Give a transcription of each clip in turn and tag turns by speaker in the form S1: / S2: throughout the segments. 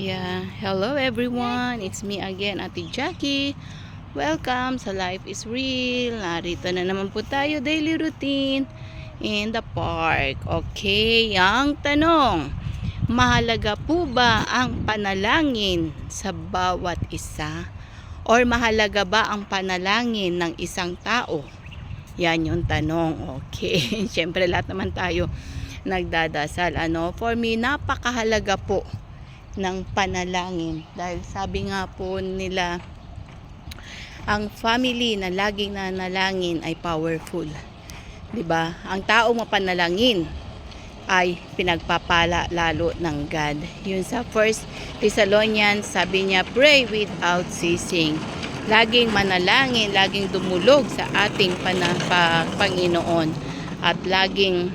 S1: Yeah, hello everyone. It's me again, Ate Jackie. Welcome sa Life is Real. Narito na naman po tayo, daily routine in the park. Okay, ang tanong. Mahalaga po ba ang panalangin sa bawat isa? Or mahalaga ba ang panalangin ng isang tao? Yan yung tanong. Okay. Siyempre lahat naman tayo nagdadasal. Ano? For me, napakahalaga po ng panalangin. Dahil sabi nga po nila, ang family na laging nanalangin ay powerful. 'Di ba? Ang tao mapanalangin ay pinagpapala lalo ng God. Yun sa First Thessalonians, sabi niya, pray without ceasing. Laging manalangin, laging dumulog sa ating pana- pa- Panginoon. At laging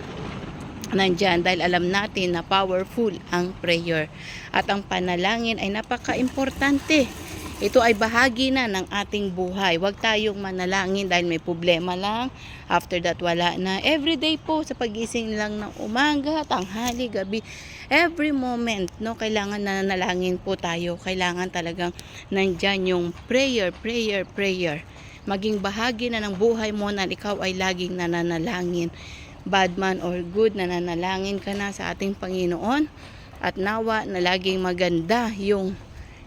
S1: nandyan dahil alam natin na powerful ang prayer. At ang panalangin ay napaka-importante. Ito ay bahagi na ng ating buhay. Huwag tayong manalangin dahil may problema lang. After that, wala na. Everyday po sa pagising lang ng umaga, tanghali, gabi. Every moment, no, kailangan na nanalangin po tayo. Kailangan talagang nandyan yung prayer, prayer, prayer. Maging bahagi na ng buhay mo na ikaw ay laging nananalangin bad man or good, nananalangin ka na sa ating Panginoon at nawa na laging maganda yung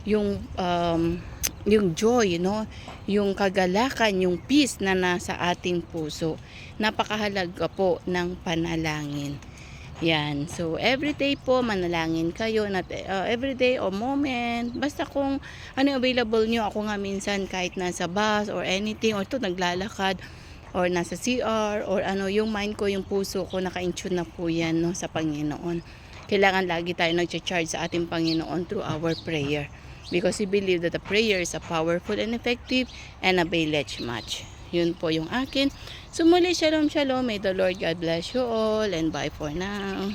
S1: yung um, yung joy, no? Yung kagalakan, yung peace na nasa ating puso. Napakahalaga po ng panalangin. Yan. So, everyday po, manalangin kayo. Not, uh, everyday or moment. Basta kung ano available nyo. Ako nga minsan kahit nasa bus or anything or to naglalakad or nasa CR or ano yung mind ko, yung puso ko naka-intune na po yan no, sa Panginoon. Kailangan lagi tayo nag-charge sa ating Panginoon through our prayer. Because we believe that the prayers are powerful and effective and availeth much. Yun po yung akin. So muli, shalom, shalom. May the Lord God bless you all and bye for now.